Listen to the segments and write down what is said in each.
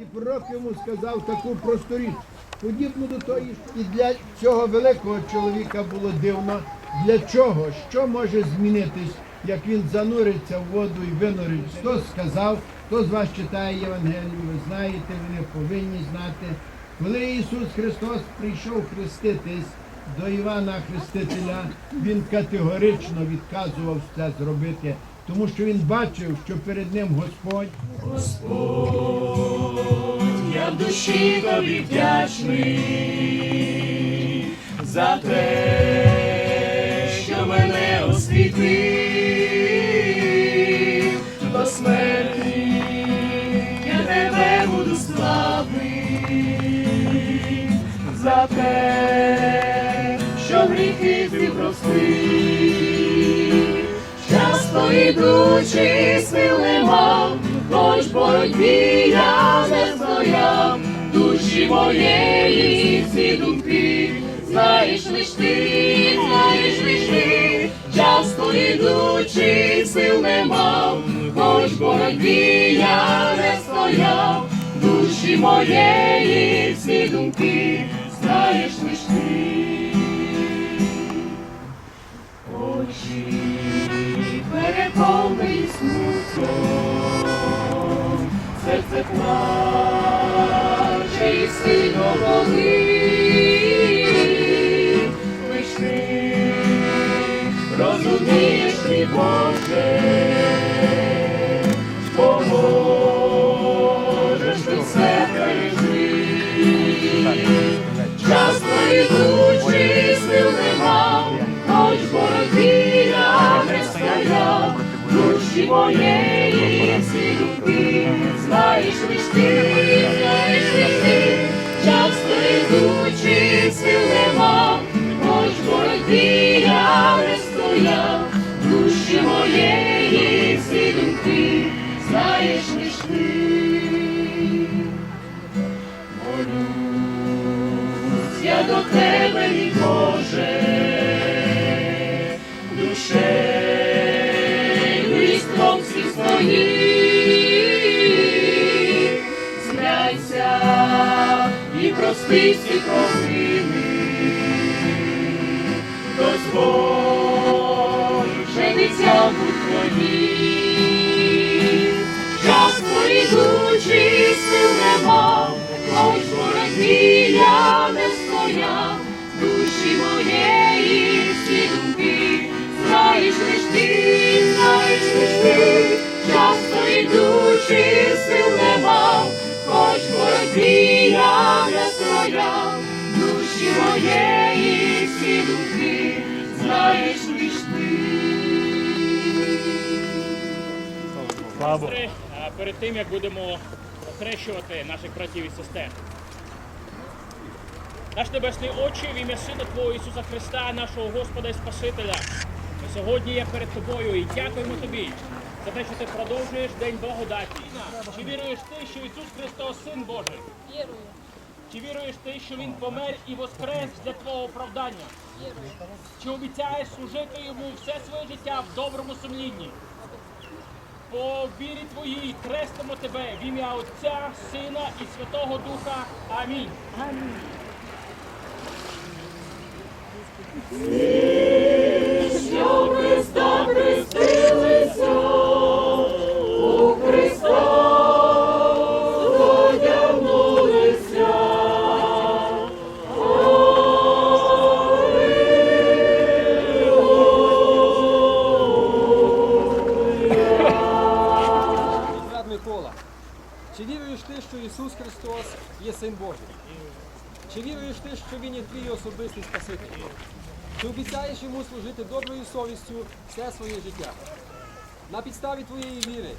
І пророк йому сказав таку просту річ, подібну до тої. І для цього великого чоловіка було дивно, для чого, що може змінитись, як він зануриться в воду і винурить. Хто сказав, хто з вас читає Євангелію, ви знаєте, ви не повинні знати. Коли Ісус Христос прийшов хреститись до Івана Хрестителя, він категорично відказував це зробити, тому що він бачив, що перед ним Господь. Господь, Я в душі тобі вдячний за те, що мене освітив до смерті, я тебе буду славити за те, що гріхи ти простив. Часто ідучи, сил не мав, хоч боротьбі я не стояв, душі моєї всі думки, знаєш лиш ти, знаєш лиш ти, часто ідучи, сил не мав, хоч боротьбі я не стояв, душі моєї всі думки, знаєш лиш ти. Переповнені смутком, серце плаче і сильно болить. Лиш ти розумієш, мій Боже, душі моєї думки, знаєш лиш ти, знаєш лиш ти, часто йдучи, сил нема, хоч боротьбі я не стояв, душі моєї прости всі провини, дозволь вже дитям будь твоїм, час ідучи, сил нема, хоч боротьбі я не стояв, душі моєї всі думки, знаєш лиш ти, знаєш лиш ти, часто ідучи, сил нема, лиш ти. Сестри, а перед тим як будемо охрещувати наших братів і сестер. Наш Небесний Отче, в ім'я Сина Твого Ісуса Христа, нашого Господа і Спасителя. Ми сьогодні є перед тобою і дякуємо тобі за те, що ти продовжуєш день благодаті. Чи віруєш ти, що Ісус Христос Син Божий? Вірую, Чи віруєш ти, що Він помер і воскрес для твого оправдання? Чи обіцяєш служити йому все своє життя в доброму сумлінні? По вірі твоїй крестимо тебе в ім'я Отця, Сина і Святого Духа. Амінь. Що Ісус Христос є Син Божий? Чи віруєш ти, що Він є твій особистий Спаситель? Чи обіцяєш йому служити доброю совістю все своє життя? На підставі твоєї віри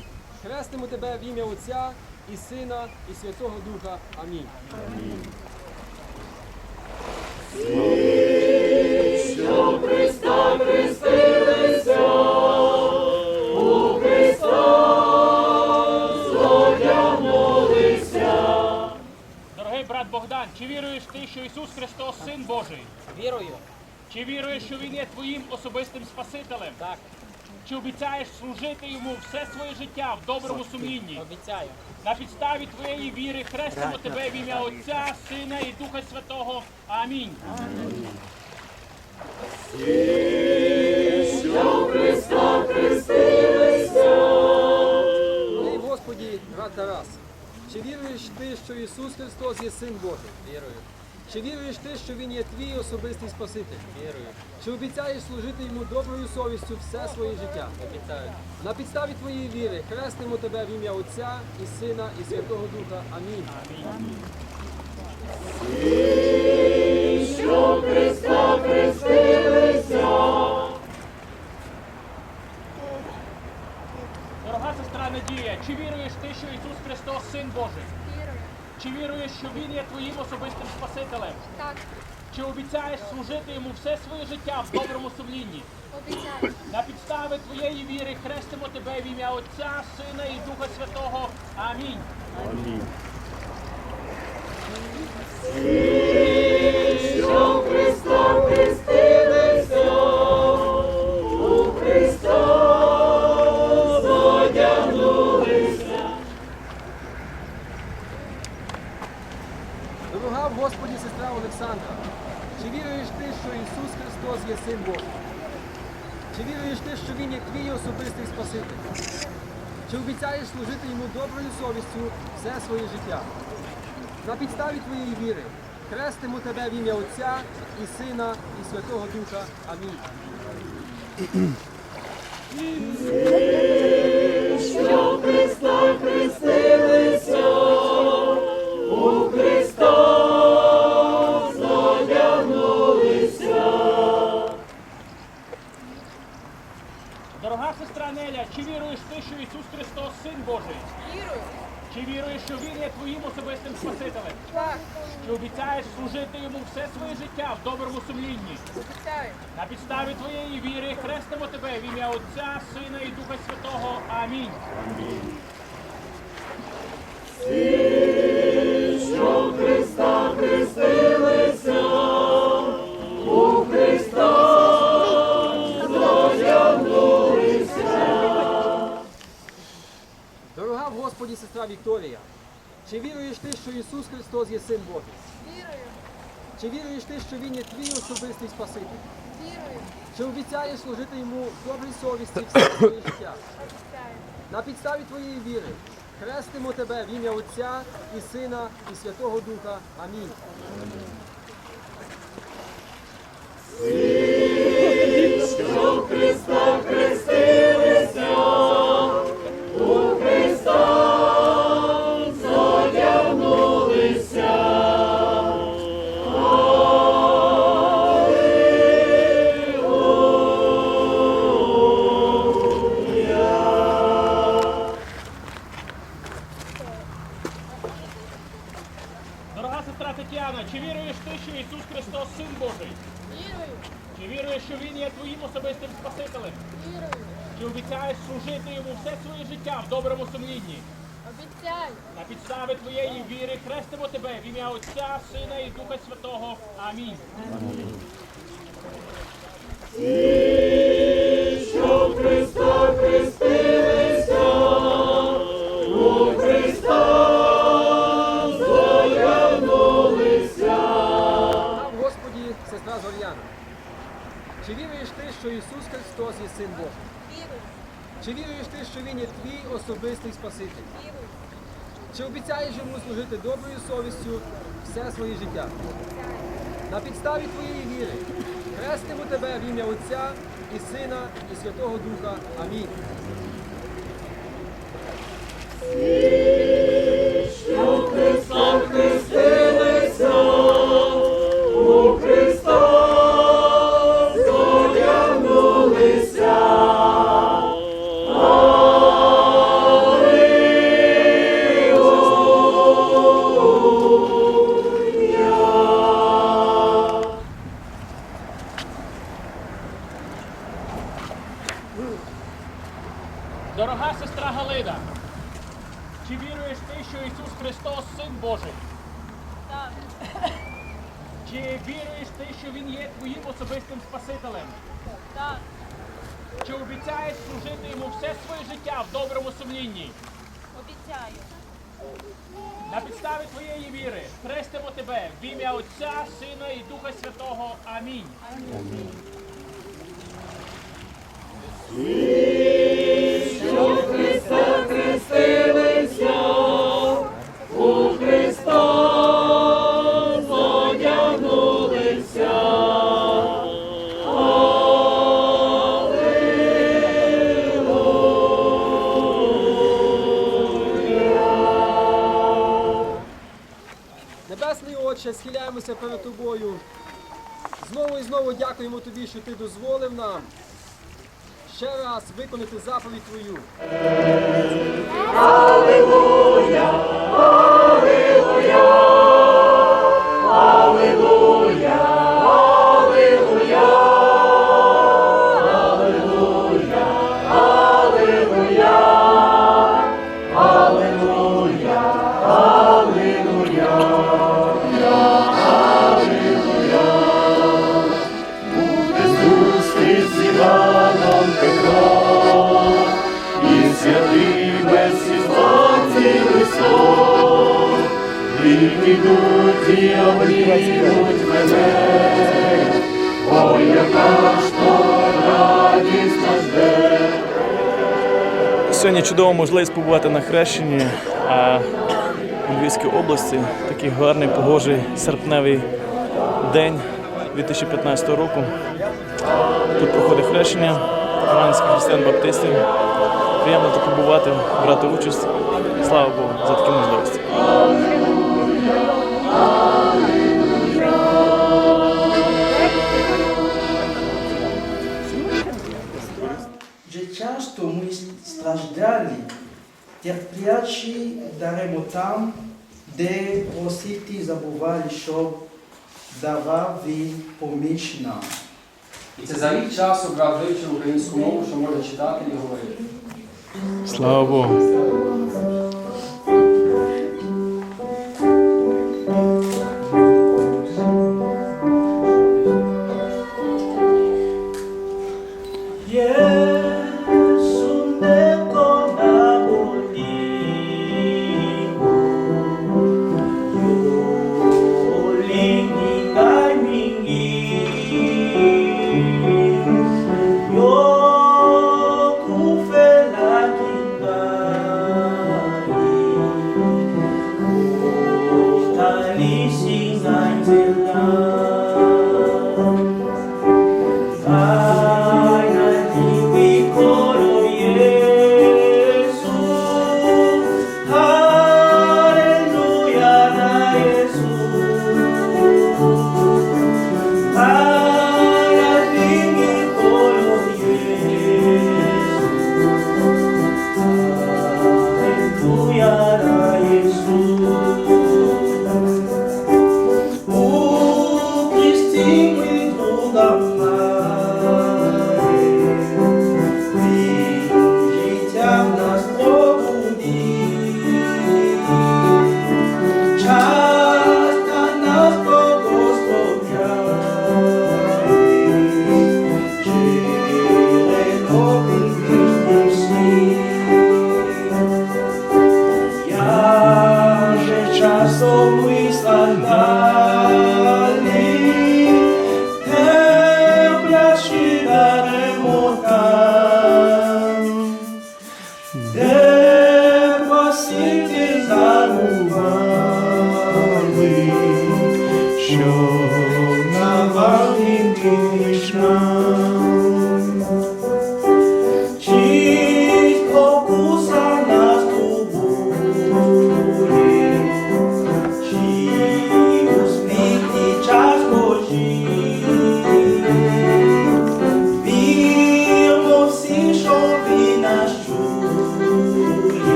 хрестимо тебе в ім'я Отця і Сина, і Святого Духа. Амінь. Що чи віруєш ти, що Ісус Христос Син Божий? Вірую. Чи віруєш, що Він є твоїм особистим Спасителем? Так. Чи обіцяєш служити йому все своє життя в доброму сумлінні? Обіцяю. На підставі твоєї віри хрестимо тебе в ім'я Отця, Сина і Духа Святого. Амінь. Мій чи віруєш ти, що Ісус Христос є Син Божий? Вірую. Чи віруєш ти, що Він є твій особистий Спаситель? Вірую. Чи обіцяєш служити йому доброю совістю все своє життя? Обіцяю. На підставі твоєї віри хрестимо тебе в ім'я Отця і Сина і Святого Духа. Амінь. Дорога Надія, чи віруєш ти, що Ісус Христос Син Божий? Вірую. Чи віруєш, що Він є твоїм особистим Спасителем? Так, Чи обіцяєш служити йому все своє життя в доброму сумлінні? обіцяю. На підстави твоєї віри хрестимо тебе в ім'я Отця, Сина і Духа Святого. Амінь. Дорога в Господі, сестра Олександра, чи віруєш ти, що Ісус Христос є Син Божий? Чи віруєш ти, що Він є твій особистий Спаситель? Чи обіцяєш служити йому доброю совістю все своє життя? На підставі твоєї віри хрестимо тебе в ім'я Отця і Сина і Святого Духа. Амінь. Дорога сестра Неля, чи віруєш ти, що Ісус Христос Син Божий? Вірую. Чи віруєш, що Він є твоїм особистим Спасителем? Так, Чи обіцяєш служити йому все своє життя в доброму сумлінні? обіцяю. На підставі твоєї віри хрестимо тебе в ім'я Отця, Сина і Духа Святого. Амінь. Дорога сестра Вікторія, чи віруєш ти, що Ісус Христос є Син Божий? Вірую. Чи віруєш ти, що Він є твій особистий Спаситель? Вірую. Чи обіцяєш служити йому в добрій совісті все своє життя? Обіцяю. На підставі твоєї віри хрестимо тебе в ім'я Отця і Сина і Святого Духа. Амінь. Дорога особистий Спаситель? Чи обіцяєш йому служити доброю совістю все своє життя? На підставі твоєї віри хрестимо тебе в ім'я Отця і Сина і Святого Духа. Амінь. На твоєї віри хрестимо тебе в ім'я Отця, Сина і Духа Святого. Амінь. Небесний схиляємося перед тобою. Знову і знову дякуємо тобі, що ти дозволив нам ще раз виконати заповідь твою. Зустріч відійдуть і обріють мене, ой, яка ж то радість нас жде. Сьогодні чудова можливість побувати на хрещенні а, у Львівській області. Такий гарний, погожий серпневий день 2015 року. Тут проходить хрещення іванських християн баптистів. Приємно тут побувати, брати участь. Слава Богу за такі że często my stраждали, терплячи даремо там, де просити забували, що давав він поміч нам. І це за рік часу брав вивчив українську мову, що може читати і говорити. Слава Богу.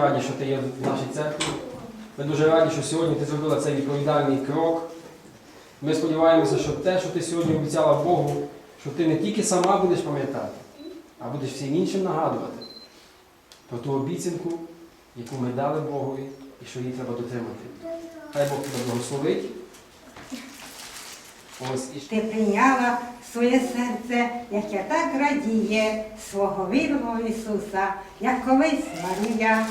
Раді, що ти є в нашій церкві. Ми дуже раді, що сьогодні ти зробила цей відповідальний крок. Ми сподіваємося, що те, що ти сьогодні обіцяла Богу, що ти не тільки сама будеш пам'ятати, а будеш всім іншим нагадувати про ту обіцянку, яку ми дали Богові і що її треба дотримати. Хай Бог тебе благословить. Ось і Ти прийняла своє серце, як я так радіє свого вірного Ісуса, як колись Марія.